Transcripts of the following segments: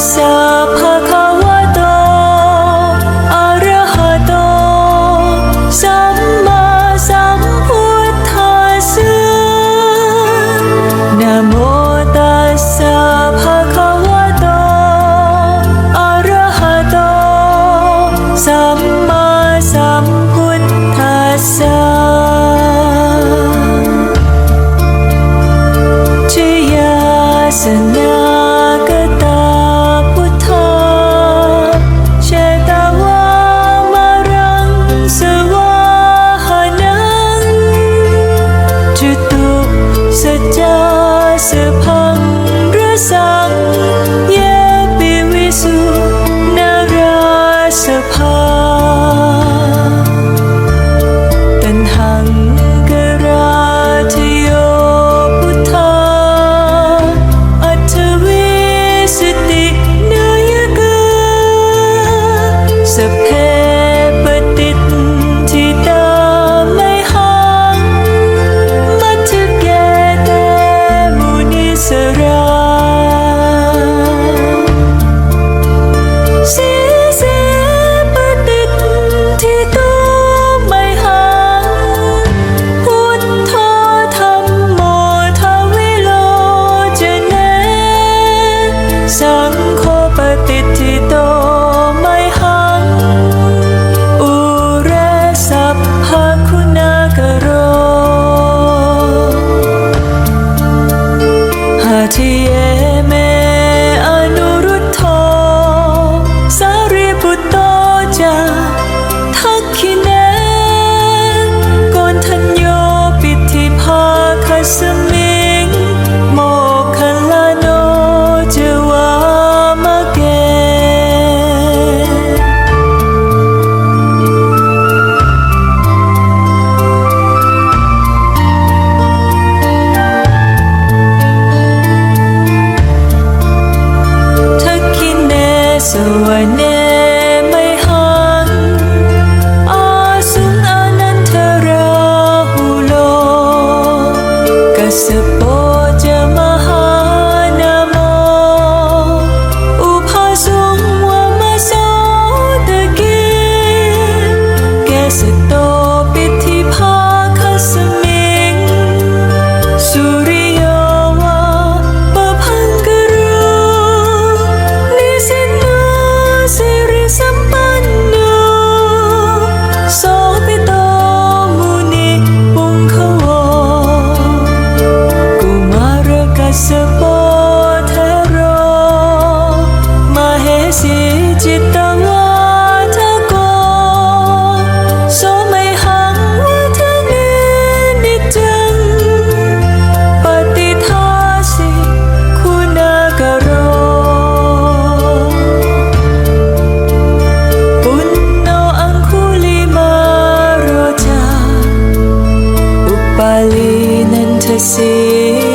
so สโปเทโร มาเฮสีจิตตังทโกโสไมหังวิทเนนิจัง ปฏิทาสิคุณากโร ปุณโนอังคุลิมาโอุปาลีนันทสี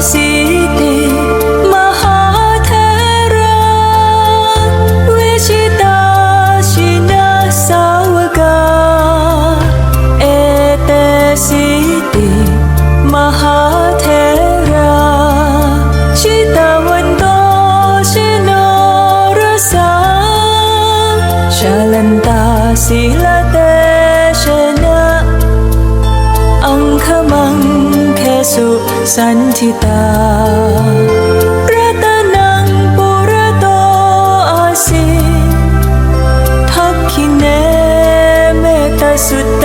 ζητήσω สันทิตารัตนังปุระโตอาสิทักขิเนเมตสุต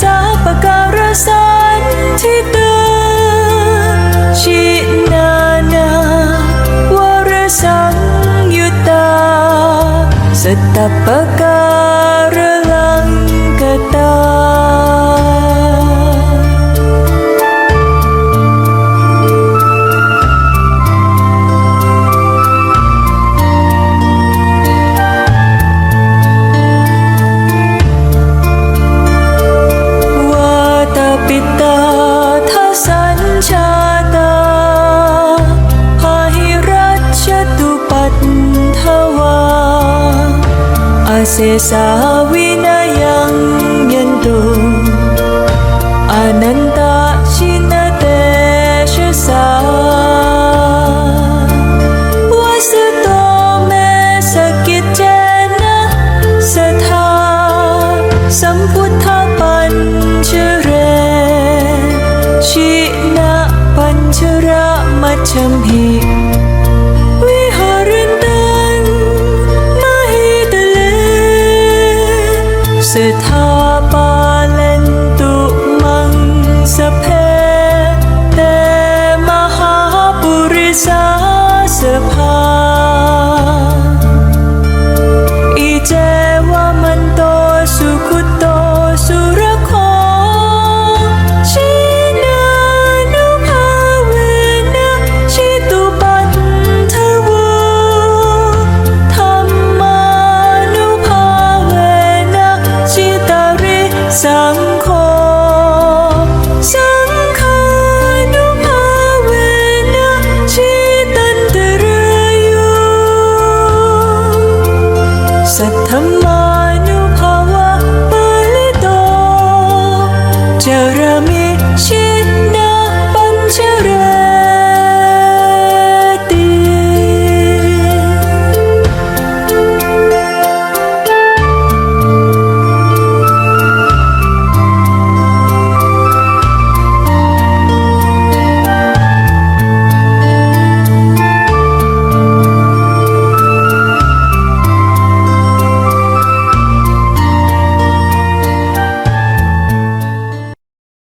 สาปการะสันที่เดิมชินานาวรสังยุตาสตัป Sesa Vinayang Yanto Ananta Shinatesha Sa Wasuto Me Sakitjana Satha Samputha Panchere Shina Panchara Machamhi